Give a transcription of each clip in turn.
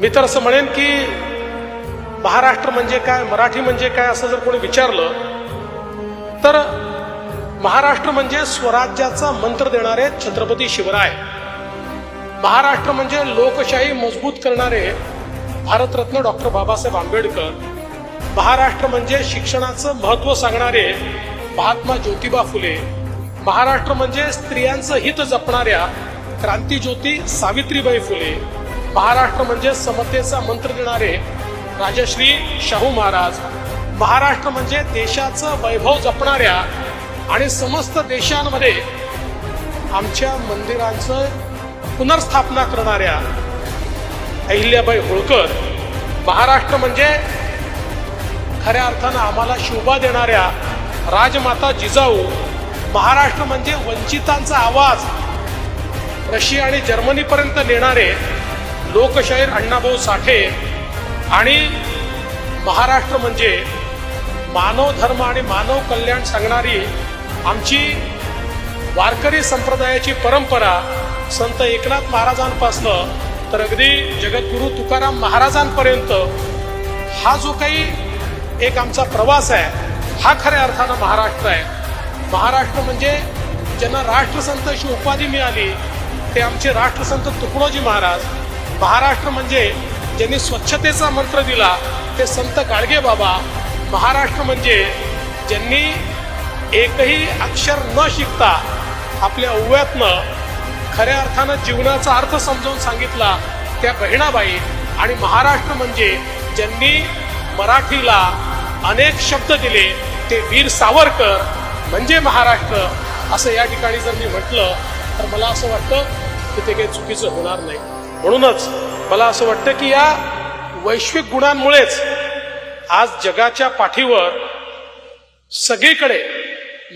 मी तर असं म्हणेन की महाराष्ट्र म्हणजे काय मराठी म्हणजे काय असं जर कोणी विचारलं तर महाराष्ट्र म्हणजे स्वराज्याचा मंत्र देणारे छत्रपती शिवराय. महाराष्ट्र म्हणजे लोकशाही मजबूत करणारे भारतरत्न डॉक्टर बाबासाहेब आंबेडकर. महाराष्ट्र म्हणजे शिक्षणाचं महत्त्व सांगणारे महात्मा ज्योतिबा फुले. महाराष्ट्र म्हणजे स्त्रियांचं हित जपणाऱ्या क्रांतीज्योती सावित्रीबाई फुले. महाराष्ट्र म्हणजे समतेचा मंत्र देणारे राजश्री शाहू महाराज. महाराष्ट्र म्हणजे देशाचं वैभव जपणाऱ्या आणि समस्त देशांमध्ये आमच्या मंदिरांचं पुनर्स्थापना करणाऱ्या अहिल्याबाई होळकर. महाराष्ट्र म्हणजे खऱ्या अर्थानं आम्हाला शोभा देणाऱ्या राजमाता जिजाऊ. महाराष्ट्र म्हणजे वंचितांचा आवाज रशिया आणि जर्मनीपर्यंत नेणारे लोकशाहीर अण्णाभाऊ साठे आणि महाराष्ट्र म्हणजे मानव धर्म आणि मानव कल्याण सांगणारी आमची वारकरी संप्रदायाची परंपरा संत एकनाथ महाराजांपासनं तर अगदी जगद्गुरू तुकाराम महाराजांपर्यंत हा जो काही एक आमचा प्रवास आहे हा खऱ्या अर्थानं महाराष्ट्र आहे. महाराष्ट्र म्हणजे ज्यांना राष्ट्रसंत अशी उपाधी मिळाली ते आमचे राष्ट्रसंत तुकडोजी महाराज महाराष्ट्र म्हणजे ज्यांनी स्वच्छतेचा मंत्र दिला ते संत गाडगे बाबा. महाराष्ट्र म्हणजे ज्यांनी एकही अक्षर न शिकता आपल्या ओव्यातनं खऱ्या अर्थानं जीवनाचा अर्थ समजावून सांगितला त्या बहिणाबाई. आणि महाराष्ट्र म्हणजे ज्यांनी मराठीला अनेक शब्द दिले ते वीर सावरकर म्हणजे महाराष्ट्र असं या ठिकाणी जर मी म्हटलं तर मला असं वाटतं की ते काही चुकीचं होणार नाही. म्हणूनच मला असं वाटतं की या वैश्विक गुणांमुळेच आज जगाच्या पाठीवर सगळीकडे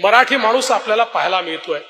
मराठी माणूस आपल्याला पाहायला मिळतोय.